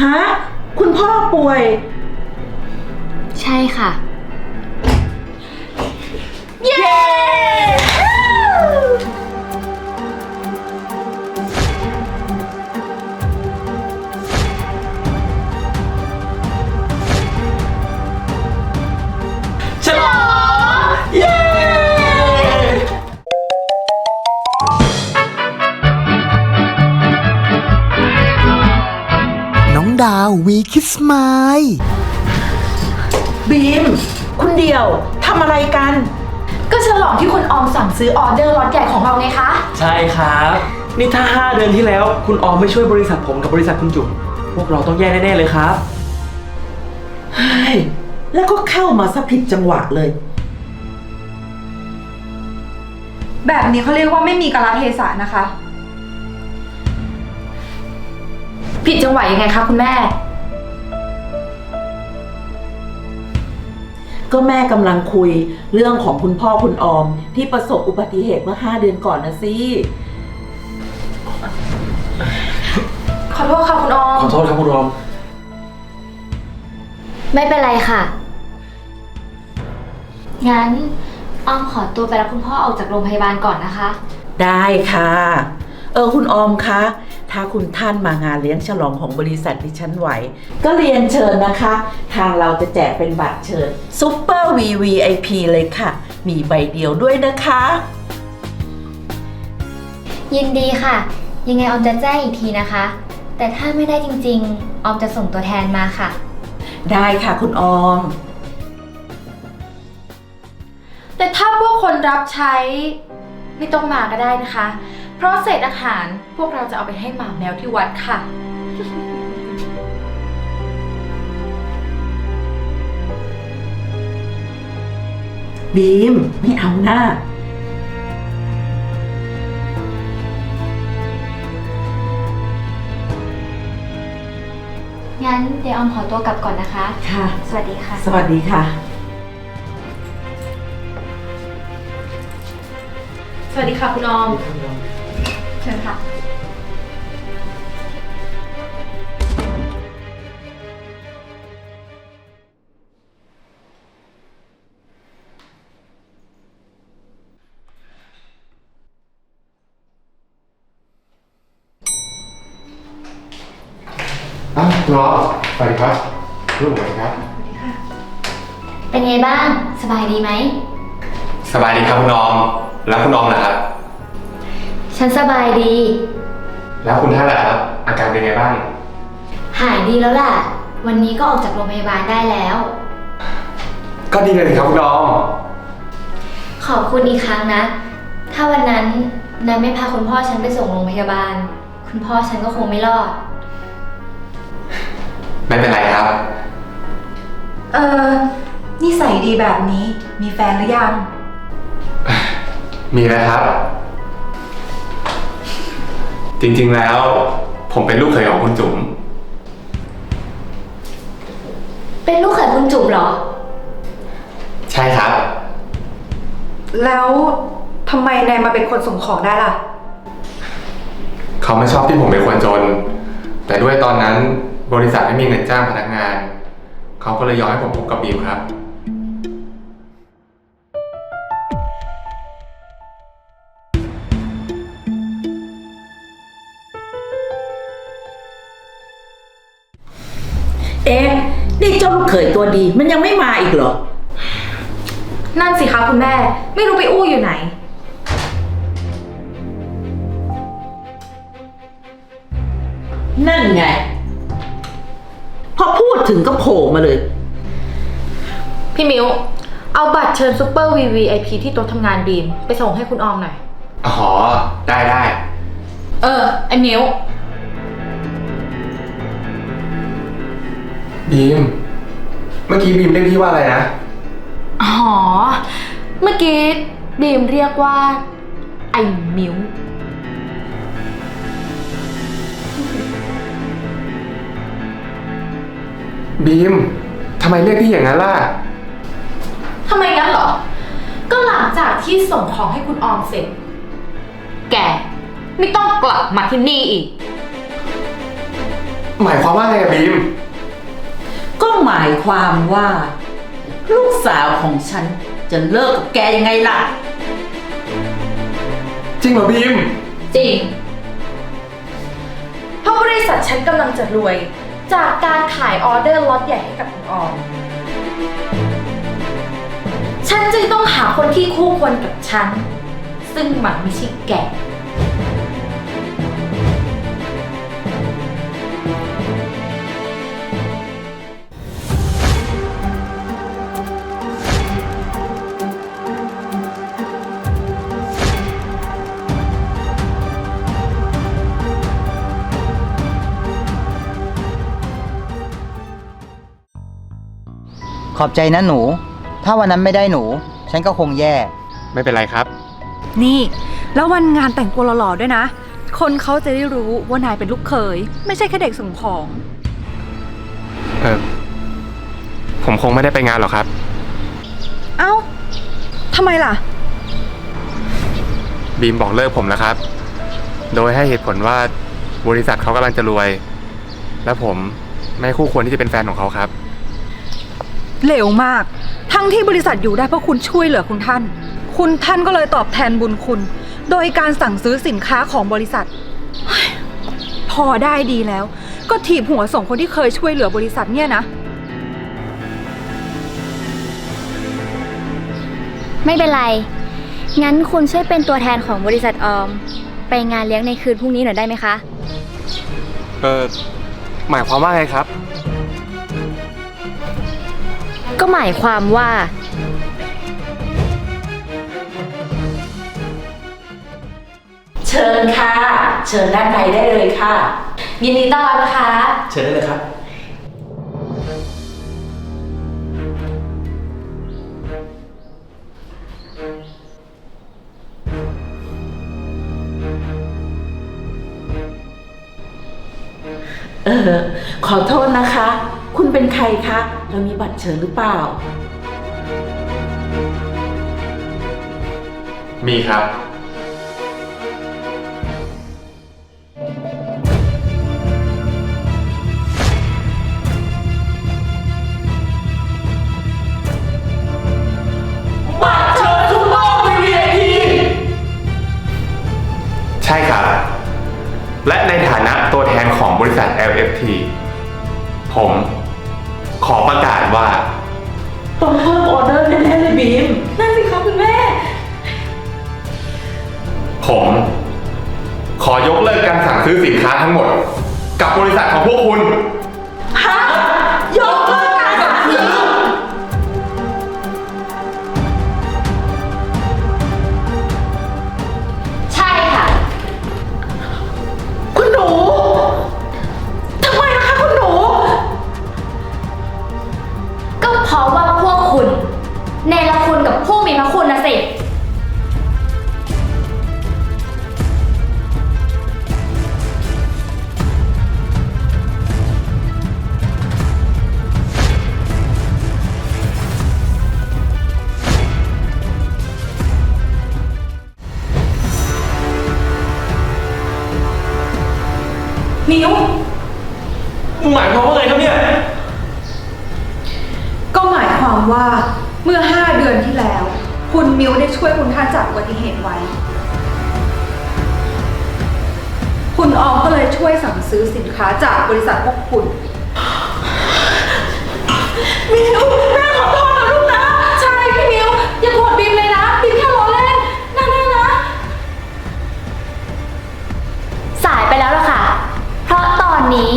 ฮะ คุณพ่อป่วย ใช่ค่ะ เย้ ดาววีคิสไมล์บีม คุณเดียวทำอะไรกัน ก็ฉลองที่คุณออมสั่งซื้อออเดอร์ล็อตใหญ่ของเราไงคะ ใช่ครับ นี่ถ้า 5 เดือนที่แล้ว คุณออมไม่ช่วยบริษัทผมกับบริษัทคุณจุ๋มพวกเราต้องแย่แน่ ๆ เลยครับ เฮ้ย แล้วก็เข้ามาซะผิดจังหวะเลย แบบนี้เขาเรียกว่าไม่มีกาลเทศะนะคะ ผิดจังหวะยังไงคะคุณแม่ ก็แม่กำลังคุยเรื่องของคุณพ่อคุณออม ที่ประสบอุบัติเหตุเมื่อ 5 เดือนก่อนนะสิขอโทษค่ะคุณออม ขอโทษครับคุณออม ไม่เป็นไรค่ะ งั้นออมขอตัวไปรับคุณพ่อออกจากโรงพยาบาลก่อนนะคะ ได้ค่ะ เออคุณออมคะ ถ้าคุณท่านมางานเลี้ยงฉลองของบริษัทที่ฉันไหว ก็เรียนเชิญนะคะ ทางเราจะแจกเป็นบัตรเชิญซูเปอร์ VVIP เลยค่ะ มีใบเดียวด้วยนะคะ ยินดีค่ะ ยังไงออมจะแจ้งอีกทีนะคะ แต่ถ้าไม่ได้จริงๆ ออมจะส่งตัวแทนมาค่ะ ได้ค่ะคุณออม แต่ถ้าพวกคนรับใช้ ไม่ต้องมาก็ได้นะคะ เพราะเศษอาหารพวกเราจะเอาไปให้หมาแมวที่วัดค่ะ บีมไม่เอาหน้า งั้นเดี๋ยวออมขอตัวกลับก่อนนะคะ ค่ะ สวัสดีค่ะ สวัสดีค่ะ สวัสดีค่ะคุณออม เชิญค่ะอ้าวคุณออฟสวัสดีครับลูกสวัสดีครับ เป็นไงบ้าง สบายดีไหม สบายดีครับคุณออมแล้วคุณออมล่ะครับ ฉันสบายดี แล้วคุณท่านล่ะครับ อาการเป็นไงบ้าง หายดีแล้วล่ะ วันนี้ก็ออกจากโรงพยาบาลได้แล้ว ก็ดีเลยครับคุณออม ขอบคุณอีกครั้งนะ ถ้าวันนั้นนายไม่พาคุณพ่อฉันไปส่งโรงพยาบาล คุณพ่อฉันก็คงไม่รอด ไม่เป็นไรครับ เออนิสัยดีแบบนี้มีแฟนหรือยัง มีแล้วครับ จริงๆแล้ว ผมเป็นลูกเขยของคุณจุ๋ม เป็นลูกเขยคุณจุ๋มเหรอ ใช่ครับ แล้วทำไมนายมาเป็นคนส่งของได้ล่ะ เขาไม่ชอบที่ผมเป็นคนจน แต่ด้วยตอนนั้นบริษัทไม่มีเงินจ้างพนักงาน เขาก็เลยยอมให้ผมพบกับบิวครับ เจ้าลูกเขยตัวดี มันยังไม่มาอีกเหรอ นั่นสิคะคุณแม่ ไม่รู้ไปอู้อยู่ไหน นั่นไง พอพูดถึงก็โผล่มาเลย พี่มิวเอาบัตรเชิญซูเปอร์ VVIP ที่โต๊ะทำงานบีม ไปส่งให้คุณออมหน่อย อ๋อ ได้ได้เออ ไอ้มิวบีม เมื่อกี้บีมเรียกพี่ว่าอะไรนะ อ๋อ เมื่อกี้บีมเรียกว่าไอ้มิวบีมทำไมเรียกพี่อย่างนั้นล่ะ ทำไมงั้นเหรอ ก็หลังจากที่ส่งของให้คุณออมเสร็จ แกไม่ต้องกลับมาที่นี่อีก หมายความว่าไงอะบีมก็ หมายความว่า ลูกสาวของฉันจะเลิกกับแกยังไงล่ะ จริงเหรอบีม จริง เพราะบริษัทฉันกำลังจะรวย จากการขายออเดอร์ล็อตใหญ่ให้กับคุณออม ฉันจึงต้องหาคนที่คู่ควรกับฉัน ซึ่งมันไม่ใช่แก อบใจนะหนู ถ้าวันนั้นไม่ได้หนู ฉันก็คงแย่ ไม่เป็นไรครับ นี่ แล้ววันงานแต่งตัวหล่อๆด้วยนะ คนเขาจะได้รู้ว่านายเป็นลูกเขย ไม่ใช่แค่เด็กส่งของ เออผมคงไม่ได้ไปงานหรอกครับ เอ้าทำไมล่ะ บีมบอกเลิกผมแล้วครับ โดยให้เหตุผลว่าบริษัทเขากำลังจะรวย และผมไม่คู่ควรที่จะเป็นแฟนของเขาครับ เหลวมาก ทั้งที่บริษัทอยู่ได้เพราะคุณช่วยเหลือคุณท่าน คุณท่านก็เลยตอบแทนบุญคุณ โดยการสั่งซื้อสินค้าของบริษัทเฮ้ยพอได้ดีแล้ว ก็ถีบหัวส่งคนที่เคยช่วยเหลือบริษัทเนี่ยนะ ไม่เป็นไร งั้นคุณช่วยเป็นตัวแทนของบริษัทออม ไปงานเลี้ยงในคืนพรุ่งนี้หน่อยได้ไหมคะ เออหมายความว่าไงครับ ก็หมายความว่า เชิญค่ะ เชิญด้านในได้เลยค่ะ ยินดีต้อนรับนะคะ เชิญได้เลยครับ เออ ขอโทษนะคะ คุณเป็นใครคะเรามีบัตรเชิญหรือเปล่า มีครับ ทั้งหมด กับบริษัทของพวกคุณ นิ้วหมายความว่าไงครับเนี่ย ก็หมายความว่าเมื่อ 5 เดือนที่แล้ว คุณมิวได้ช่วยคุณท่านจากอุบัติเหตุไว้ คุณออมก็เลยช่วยสั่งซื้อสินค้าจากบริษัทพวกคุณ มิว นนี้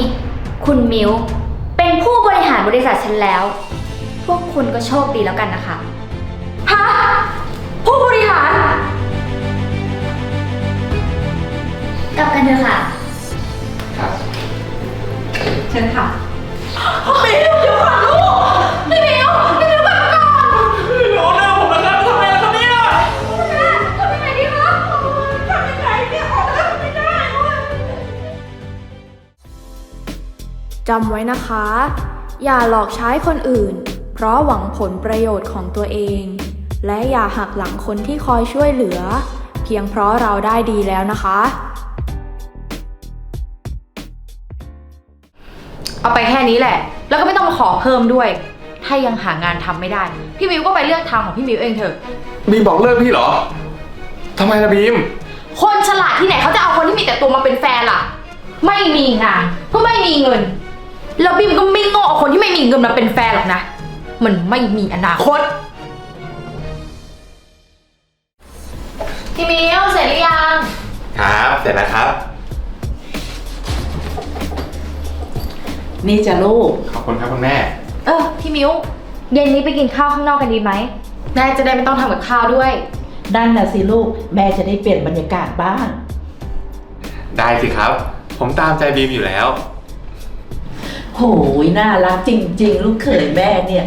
คุณมิวเป็นผู้บริหารบริษัทฉันแล้ว พวกคุณก็โชคดีแล้วกันนะคะ ฮะ ผู้บริหาร กลับกันเถอะค่ะ ครับ เชิญค่ะ มิวเดี๋ยวก่อนลูก จำไว้นะคะ อย่าหลอกใช้คนอื่น เพราะหวังผลประโยชน์ของตัวเอง และอย่าหักหลังคนที่คอยช่วยเหลือ เพียงเพราะเราได้ดีแล้วนะคะ เอาไปแค่นี้แหละ แล้วก็ไม่ต้องมาขอเพิ่มด้วย ถ้ายังหางานทำไม่ได้ พี่มิวก็ไปเลือกทางของพี่มิวเองเถอะ บีมบอกเลิกพี่เหรอ ทำไมล่ะบีม คนฉลาดที่ไหนเขาจะเอาคนที่มีแต่ตัวมาเป็นแฟนล่ะ ไม่มีงานก็ไม่มีเงิน แล้วบิมก็ไม่โง่เอาคนที่ไม่มีเงินมาเป็นแฟนหรอกนะ มันไม่มีอนาคต พี่มิวเสร็จหรือยัง ครับ เสร็จแล้วครับ นี่จะลูก ขอบคุณครับคุณแม่ เออ พี่มิวเย็นนี้ไปกินข้าวข้างนอกกันดีไหมแม่จะได้ไม่ต้องทำกับข้าวด้วย นั่นน่ะสิลูก แม่จะได้เปลี่ยนบรรยากาศบ้าง ได้สิครับ ผมตามใจบีมอยู่แล้ว โหยน่ารักจริง ๆ ลูกเขยแม่เนี่ย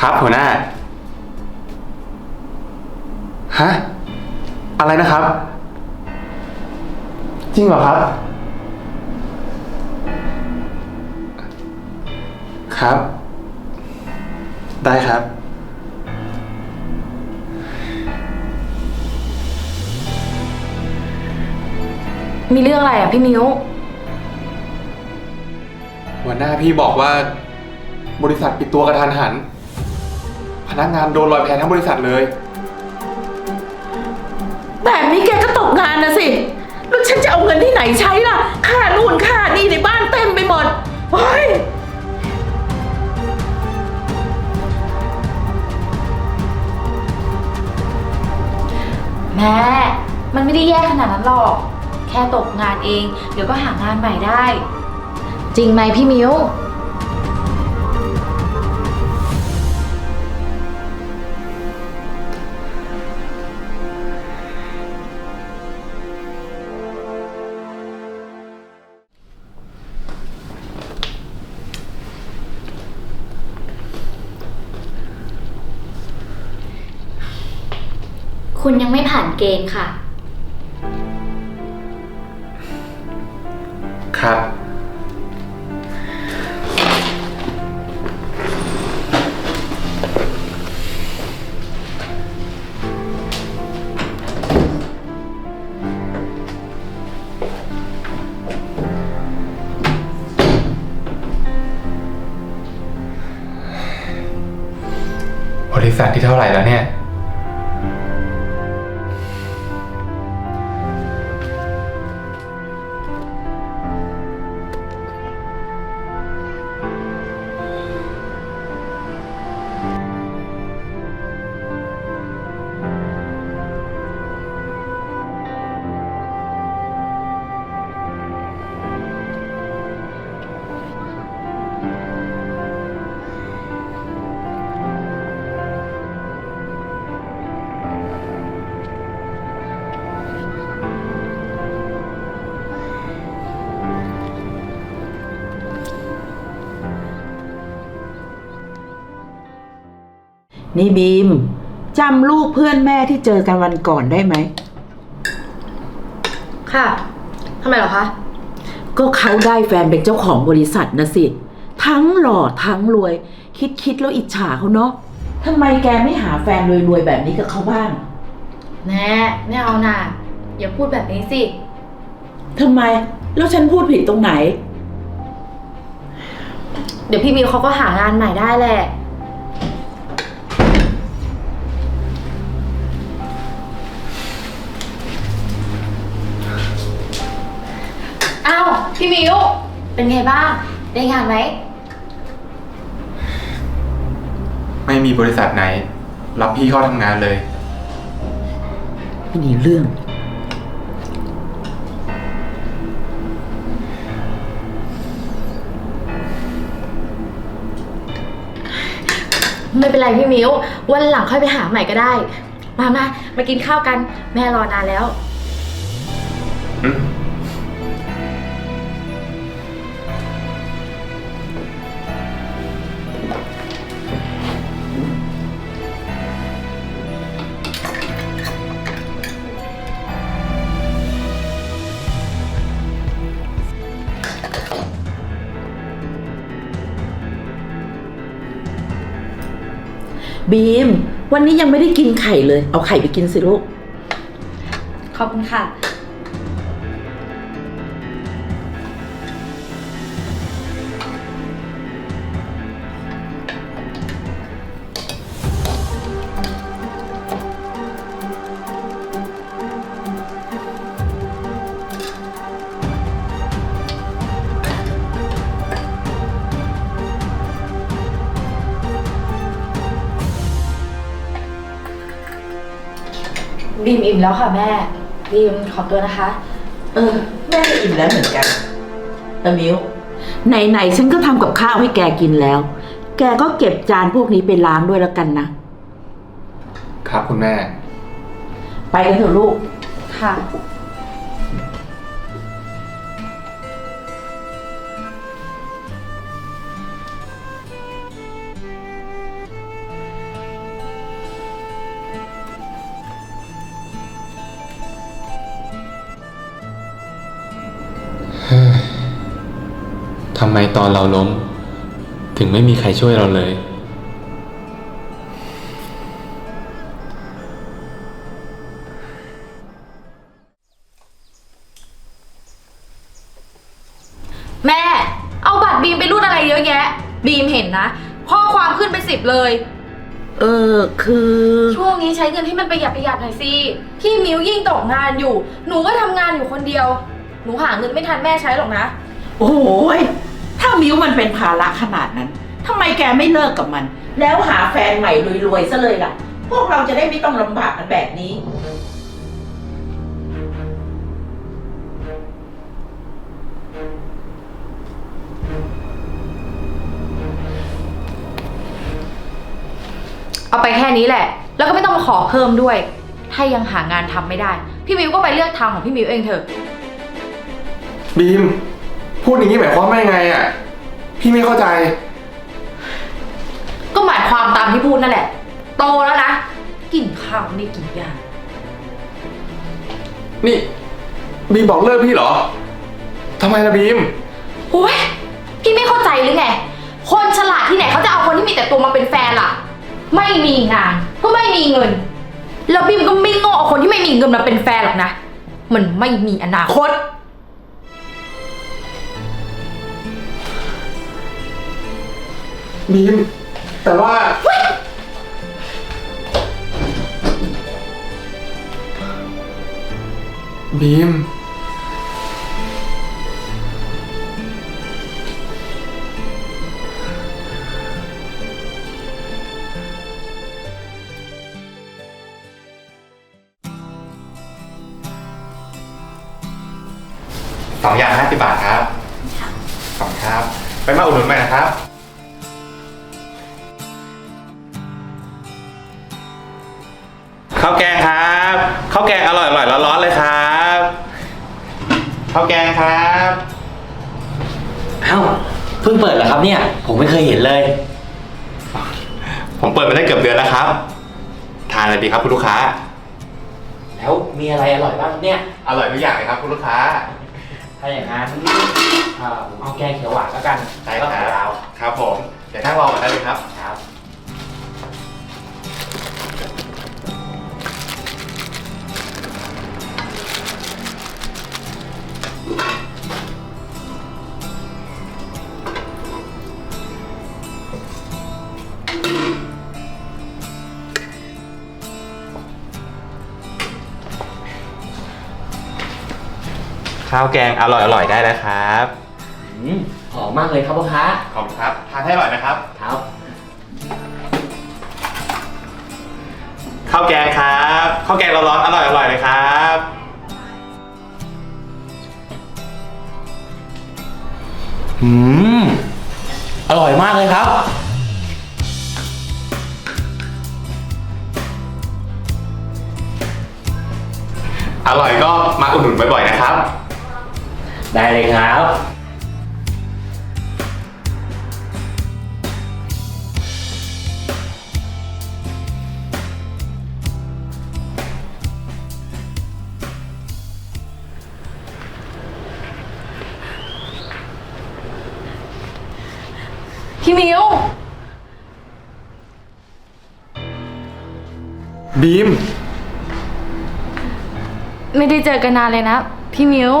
ครับหัวหน้า ฮะ อะไรนะครับ จริงเหรอครับ ครับ ได้ครับ มีเรื่องอะไรอะพี่มิวหัวหน้าพี่บอกว่า บริษัทปิดตัวกระทันหัน พนักงานโดนลอยแพทั้งบริษัทเลย แบบนี้แกก็ตกงานนะสิ แล้วฉันจะเอาเงินที่ไหนใช้ล่ะ ค่านู่นค่านี่ในบ้านเต็มไปหมด เฮ้ย แม่ มันไม่ได้แย่ขนาดนั้นหรอก แค่ตกงานเอง เดี๋ยวก็หางานใหม่ได้ จริงไหมพี่มิวคุณยังไม่ผ่านเกณฑ์ค่ะ บริษั นี่ยนี่บีมจำลูกเพื่อนแม่ที่เจอกันวันก่อนได้ไหม ค่ะ ทำไมเหรอคะ ก็เขาได้แฟนเป็นเจ้าของบริษัทนะสิ ทั้งหล่อทั้งรวย คิดคิดแล้วอิจฉาเขาเนาะทำไมแกไม่หาแฟนรวยๆแบบนี้กับเขาบ้าง แน่ไม่เอาน่ะอย่าพูดแบบนี้สิ ทำไม แล้วฉันพูดผิดตรงไหน เดี๋ยวพี่มิวเขาก็หางานใหม่ได้แหละ อ้าวพี่มิวเป็นไงบ้าง ได้งานไหมไม่มีบริษัทไหน รับพี่เข้าทำงานเลย ไม่มีเรื่อง ไม่เป็นไรพี่มิววันหลังค่อยไปหาใหม่ก็ได้ มามามากินข้าวกัน แม่รอนานแล้ว บีม วันนี้ยังไม่ได้กินไข่เลย เอาไข่ไปกินสิลูก ขอบคุณค่ะ มอิ่มแล้วค่ะแม่บีมขอตัวนะคะ เออ แม่ก็อิ่มแล้วเหมือนกันเออมิวไหนๆฉันก็ทำกับข้าวให้แกกินแล้ว แกก็เก็บจานพวกนี้ไปล้างด้วยแล้วกันนะ ครับคุณแม่ ไปกันเถอะลูก ค่ะ มตอนเราล้ม ถึงไม่มีใครช่วยเราเลย แม่ เอาบัตรบีมไปรูดอะไรเยอะแยะ บีมเห็นนะ ข้อความขึ้นไปสิบเลย เออคือ ช่วงนี้ใช้เงินให้มันประหยัดประหยัดหน่อยสิ พี่มิวยิ่งตกงานอยู่ หนูก็ทำงานอยู่คนเดียว หนูหาเงินไม่ทันแม่ใช้หรอกนะ โอ้ย ถ้ามิวมันเป็นภาระขนาดนั้นทำไมแกไม่เลิกกับมัน แล้วหาแฟนใหม่รวยๆซะเลยล่ะ พวกเราจะได้ไม่ต้องลำบากกันแบบนี้ เอาไปแค่นี้แหละ แล้วก็ไม่ต้องมาขอเพิ่มด้วย ถ้ายังหางานทำไม่ได้ พี่มิวก็ไปเลือกทางของพี่มิวเองเถอะ บีม พูดอย่างนี้หมายความว่ายังไงอะ พี่ไม่เข้าใจ ก็หมายความตามที่พูดนั่นแหละ โตแล้วนะ กินข้าวไม่กินยานี่ บีมบอกเลิกพี่เหรอทำไมล่ะบีม โอ้ยพี่ไม่เข้าใจหรือไง คนฉลาดที่ไหนเขาจะเอาคนที่มีแต่ตัวมาเป็นแฟนล่ะ ไม่มีงาน ก็ไม่มีเงิน แล้วบิมก็ไม่โง่เอาคนที่ไม่มีเงินมาเป็นแฟนหรอกนะ มันไม่มีอนาคต บีม แต่ว่า บีม สองอย่างห้าสิบบาทครับขอบคุณครับ ไปมาอุดหนุนใหม่นะครับ ข้าวแกงครับข้าวแกงอร่อยอร่อยร้อนๆเลยครับข้าวแกงครับเอ้าเพิ่งเปิดเหรอครับเนี่ย ผมไม่เคยเห็นเลย ผมเปิดมาได้เกือบเดือนแล้วครับ ทานอะไรดีครับคุณลูกค้า แล้วมีอะไรอร่อยบ้างเนี่ย อร่อยทุกอย่างเลยครับคุณลูกค้า ถ้าอย่างนั้นเอ่อผมเอาแกงเขียวหวานแล้วกันได้ก็คไข่รับดาวครับผม เดี๋ยวนั่งรอมาได้เลยครับ ครับ ข้าวแกงอร่อยอร่อยได้แล้วครับอืมหอมมากเลยครับพ่อค้าขอบคุณครับทานให้อร่อยนะครับครับข้าวแกงครับข้าวแกงร้อนๆอร่อยอร่อยเลยครับ อืมอร่อยมากเลยครับ อร่อยก็มาอุดหนุนบ่อยๆนะครับ ได้เลยครับ พี่มิว บีม ไม่ได้เจอกันนานเลยนะ พี่มิว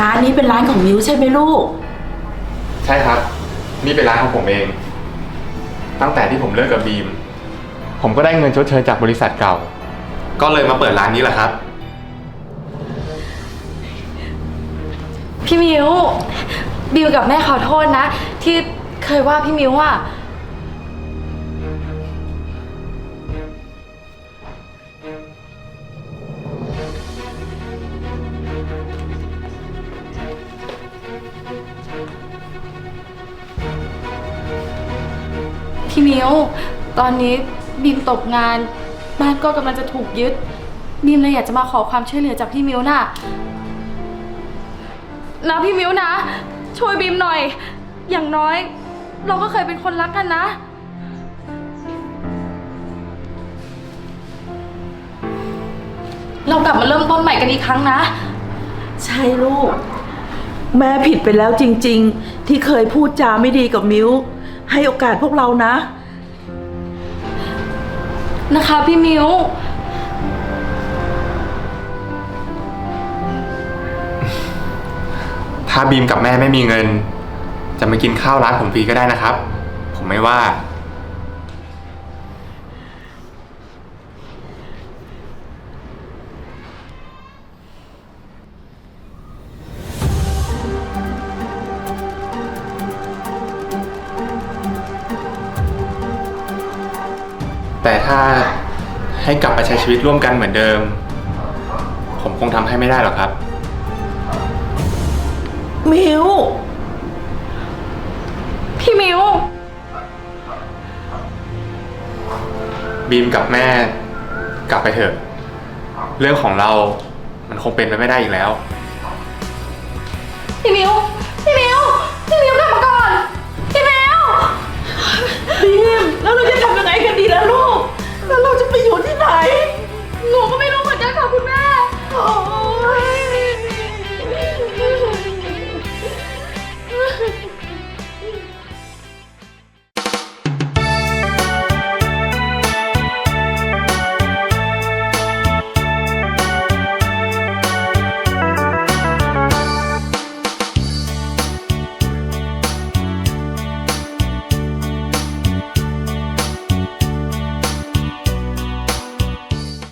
ร้านนี้เป็นร้านของมิวใช่ไหมลูก ใช่ครับ นี่เป็นร้านของผมเอง ตั้งแต่ที่ผมเลิกกับบีม ผมก็ได้เงินชดเชยจากบริษัทเก่า ก็เลยมาเปิดร้านนี้แหละครับ พี่มิวบิวกับแม่ขอโทษนะ ที่เคยว่าพี่มิวอะ พี่มิวตอนนี้บีมตกงาน บ้านก็กำลังจะถูกยึด บีมเลยอยากจะมาขอความช่วยเหลือจากพี่มิวน่ะ นะพี่มิวนะ ช่วยบีมหน่อย อย่างน้อย เราก็เคยเป็นคนรักกันนะ เรากลับมาเริ่มต้นใหม่กันอีกครั้งนะ ใช่ลูก แม่ผิดไปแล้วจริง ๆ ที่เคยพูดจาไม่ดีกับมิ้ว ให้โอกาสพวกเรานะ นะคะพี่มิว ถ้าบีมกับแม่ไม่มีเงิน จะมากินข้าวร้านผมฟรีก็ได้นะครับ ผมไม่ว่า ให้กลับไปใช้ชีวิตร่วมกันเหมือนเดิม ผมคงทำให้ไม่ได้หรอกครับ มิว พี่มิว บีมกับแม่กลับไปเถอะ เรื่องของเรา มันคงเป็นไปไม่ได้อีกแล้ว พี่มิว พี่มิว พี่มิวกลับมาก่อน พี่มิว บีม แล้วเราจะทำยังไงกันดีล่ะลูก แล้วเราจะไปอยู่ที่ไหน หนูก็ไม่รู้เหมือนกันค่ะคุณแม่